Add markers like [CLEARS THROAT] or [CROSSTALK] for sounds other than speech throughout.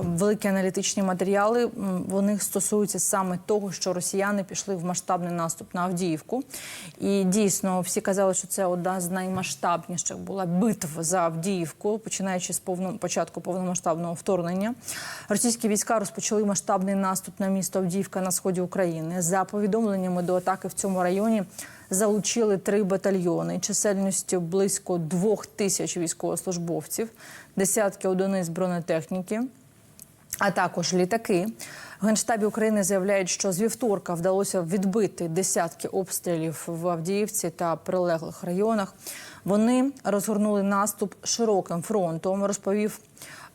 великі аналітичні матеріали. Вони стосуються саме того, що росіяни пішли в масштабний наступ на Авдіївку. І дійсно всі казали, що це одна з наймасштабніших була битв за Авдіївку, починаючи з повно, початку повномасштабного вторгнення. Російські війська розпочали масштабний наступ на місто Авдіївка на сході України. За повідомленнями до атаки в цьому районі залучили три батальйони чисельністю близько двох тисяч військовослужбовців, десятки одиниць бронетехніки а також літаки. Генштабі України заявляють, що з вівторка вдалося відбити десятки обстрілів в Авдіївці та прилеглих районах. Вони розгорнули наступ широким фронтом, розповів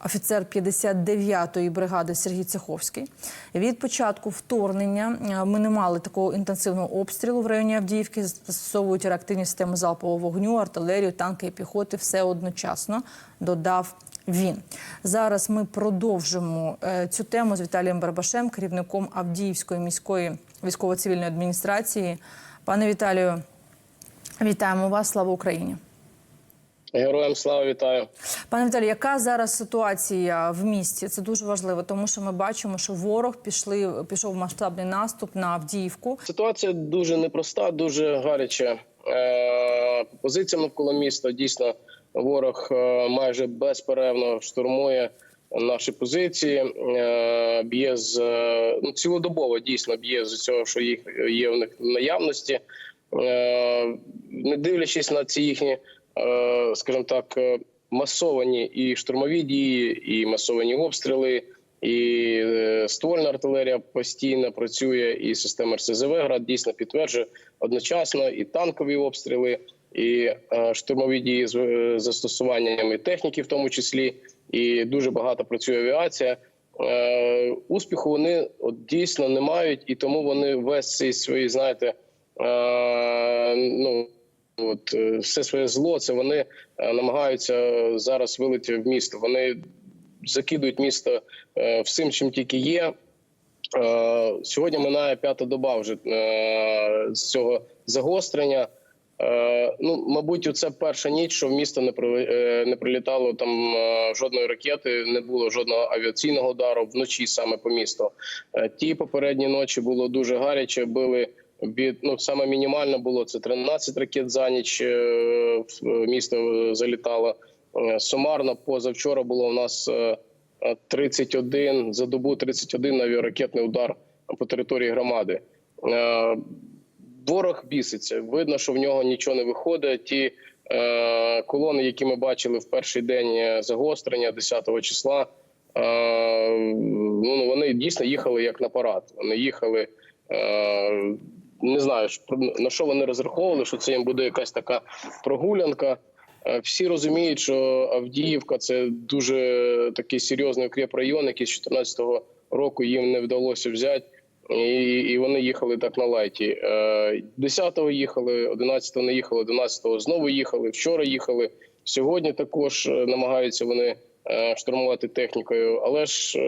офіцер 59-ї бригади Сергій Цеховський. Від початку вторгнення е, ми не мали такого інтенсивного обстрілу в районі Авдіївки. Застосовують реактивні системи залпового вогню, артилерію, танки і піхоти. Все одночасно додав він. Зараз ми продовжимо е, цю тему з Віталієм Барбашем, керівником Авдіївської міської військово-цивільної адміністрації. Пане Віталію, вітаємо вас. Слава Україні. Героям слава вітаю. Пане Віталію, яка зараз ситуація в місті? Це дуже важливо, тому що ми бачимо, що ворог пішли, пішов масштабний наступ на Авдіївку. Ситуація дуже непроста, дуже гаряча. Е, Позиція навколо міста дійсно ворог е, майже безперервно штурмує наші позиції. Е, Б'є з е, ну, цілодобово дійсно б'є з цього, що їх є в них в наявності, не дивлячись на ці їхні, скажімо так, масовані і штурмові дії, і масовані обстріли. І ствольна артилерія постійно працює, і система РСЗВ град дійсно підтверджує одночасно і танкові обстріли, і е, штурмові дії з е, застосуванням і техніки, в тому числі, і дуже багато працює авіація. Е, Успіху вони от, дійсно не мають, і тому вони весь цей свої, знаєте, ну от все своє зло, це вони намагаються зараз вилити в місто. Вони закидують місто всім, чим тільки є. Сьогодні минає п'ята доба вже з цього загострення. Е, Ну, мабуть, це перша ніч, що в місто не при- е, не прилітало там е, жодної ракети, не було жодного авіаційного удару вночі саме по місту. Ті попередні ночі було дуже гаряче. Били від ну саме мінімально було це 13 ракет за ніч. В місто залітало сумарно. Позавчора було у нас е, 31 за добу 31 авіаракетний удар по території громади. Ворог біситься. Видно, що в нього нічого не виходить. Ті е, колони, які ми бачили в перший день е, загострення 10 числа, е, ну вони дійсно їхали як на парад. Вони їхали. Е, не знаю, на що вони розраховували, що це їм буде якась така прогулянка. Е, Всі розуміють, що Авдіївка це дуже такий серйозний укріп район, який з 2014 року їм не вдалося взяти. І, і вони їхали так на лайті. Е, 10-го їхали, 11-го не їхали, 11-го знову їхали. Вчора їхали. Сьогодні також е, намагаються вони е, штурмувати технікою. Але ж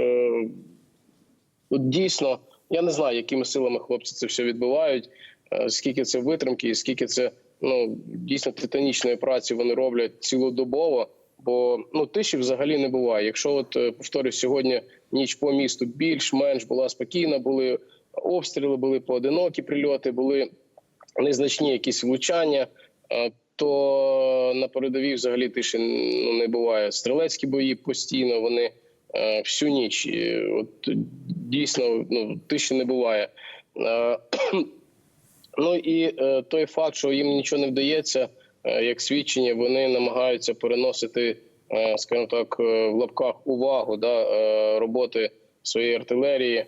от дійсно я не знаю, якими силами хлопці це все відбувають. Скільки це витримки, і скільки це ну дійсно титанічної праці вони роблять цілодобово. Бо ну тиші взагалі не буває. Якщо от повторюю, сьогодні ніч по місту більш-менш була спокійна, були обстріли, були поодинокі прильоти, були незначні якісь влучання, е, то на передовій взагалі тиші ну, не буває. Стрілецькі бої постійно вони е, всю ніч. От дійсно ну, тиші не буває. Е, [CLEARS THROAT] Ну і той факт, що їм нічого не вдається, як свідчення, вони намагаються переносити, скажімо так, в лапках увагу да, роботи своєї артилерії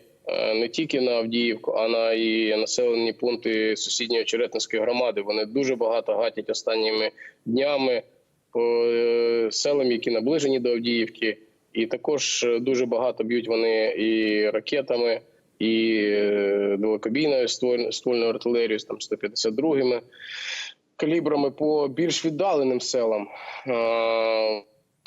не тільки на Авдіївку, а на і населені пункти сусідньої Черетинської громади. Вони дуже багато гатять останніми днями по е, селам, які наближені до Авдіївки, і також е, дуже багато б'ють вони і ракетами і е, далекобійною стволь- ствольною артилерією, там 152-ми калібрами по більш віддаленим селам.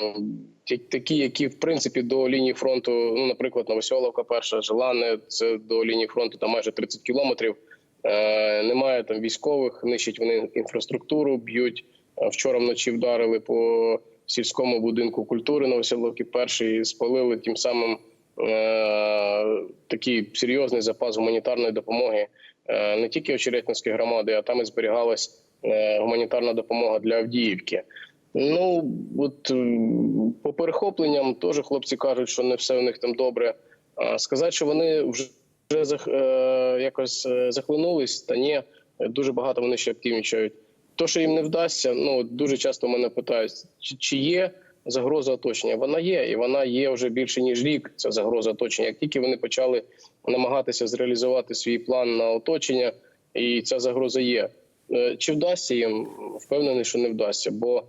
Е, Такі, які в принципі до лінії фронту, ну, наприклад, Новоселовка, перша Желане, це до лінії фронту там майже 30 кілометрів. Е, немає там військових, нищать вони інфраструктуру, б'ють. Е, Вчора вночі вдарили по сільському будинку культури Новоселовки перший спалили тим самим е, такий серйозний запас гуманітарної допомоги е, не тільки Очеретинської громади, а там і зберігалась е, гуманітарна допомога для Авдіївки. Ну от е, по перехопленням теж хлопці кажуть, що не все у них там добре. А сказати, що вони вже вже е, якось е, захлинулись, та ні, дуже багато вони ще активнічають. То, що їм не вдасться, ну дуже часто мене питають, чи, чи є загроза оточення? Вона є, і вона є вже більше ніж рік. Ця загроза оточення. Як тільки вони почали намагатися зреалізувати свій план на оточення, і ця загроза є. Е, Чи вдасться їм? Впевнений, що не вдасться, бо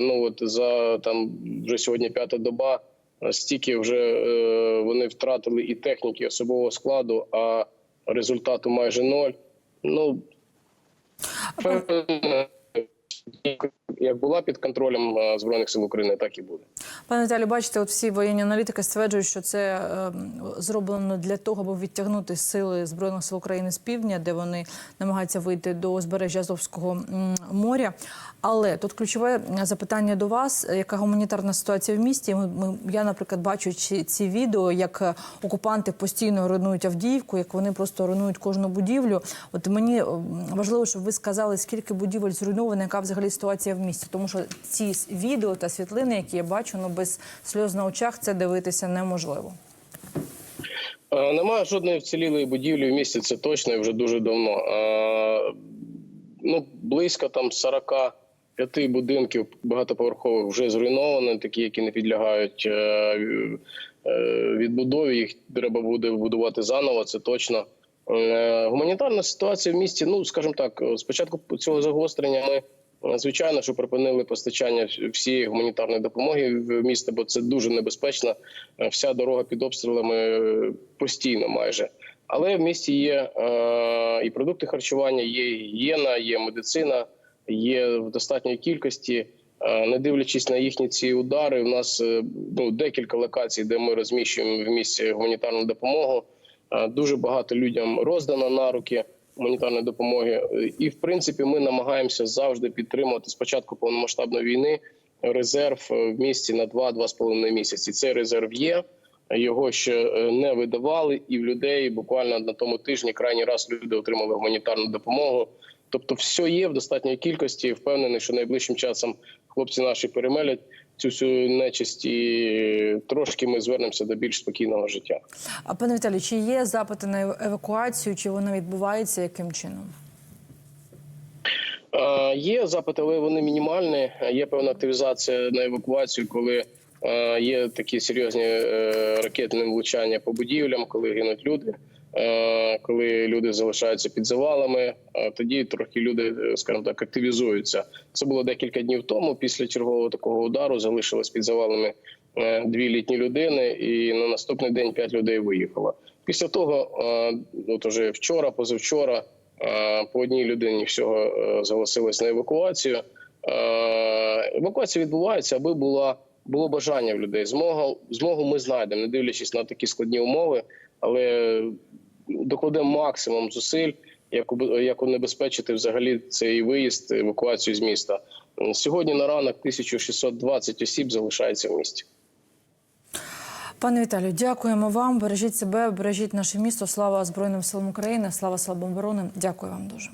ну от за там вже сьогодні п'ята доба. е, Стільки вже е, вони втратили і техніки, і особового складу, а результату майже ноль. Ну як була під контролем е, збройних сил України, так і буде. Пане Віталію, бачите, от всі воєнні аналітики стверджують, що це е, зроблено для того, аби відтягнути сили збройних сил України з півдня, де вони намагаються вийти до узбережжя Азовського моря. Але тут ключове запитання до вас: яка гуманітарна ситуація в місті? Ми, ми я, наприклад, бачу ці, ці відео, як е, окупанти постійно руйнують Авдіївку, як вони просто руйнують кожну будівлю. От мені важливо, щоб ви сказали, скільки будівель зруйновано, яка взагалі ситуація в місті, тому що ці відео та світлини, які я бачу, ну без сльоз на очах це дивитися неможливо. Е, Немає жодної вцілілої будівлі в місті. Це точно і вже дуже давно. Е, Ну близько там 45 будинків багатоповерхових вже зруйновано, такі, які не підлягають е, відбудові. Їх треба буде будувати заново. Це точно. Гуманітарна ситуація в місті. Ну скажімо так, спочатку цього загострення ми. Е, Звичайно, що припинили постачання всієї гуманітарної допомоги в місто, бо це дуже небезпечно. Е, Вся дорога під обстрілами е, постійно майже. Але в місті є і продукти харчування, є гігієна, є медицина, є в достатньої кількості. Не дивлячись на їхні ці удари, у нас ну, декілька локацій, де ми розміщуємо в місті гуманітарну допомогу. Дуже багато людям роздано на руки гуманітарної допомоги. Е, І в принципі, ми намагаємося завжди підтримувати спочатку повномасштабної війни резерв е, в місті на 2-2,5 місяці. Цей резерв є. Його ще е, не видавали, і в людей буквально на тому тижні крайній раз люди отримали гуманітарну допомогу. Тобто, все є в достатньої кількості. Впевнений, що найближчим часом хлопці наші перемелять цю всю нечисть, і трошки ми звернемося до більш спокійного життя. А пане Віталію, чи є запити на евакуацію, чи вона відбувається яким чином? Є запити, але вони мінімальні. Є певна активізація на евакуацію, коли є такі серйозні е, ракетні влучання по будівлям, коли гинуть люди, е, коли люди залишаються під завалами. е, Тоді трохи люди, е, скажімо так, активізуються. Це було декілька днів тому. Після чергового такого удару залишилось під завалами е, дві літні людини, і на наступний день п'ять людей виїхало. Після того, е, от уже вчора, позавчора. Е, По одній людині всього е, зголосилось на евакуацію. Е, Евакуація відбувається, аби була було бажання в людей. Змогу змогу ми знайдемо, не дивлячись на такі складні умови, але докладемо максимум зусиль, як як унебезпечити взагалі цей виїзд, евакуацію з міста. Сьогодні на ранок 1620 осіб залишається в місті. Пане Віталію, дякуємо вам. Бережіть себе, бережіть наше місто. Слава Збройним силам України, слава силам оборони. Дякую вам дуже.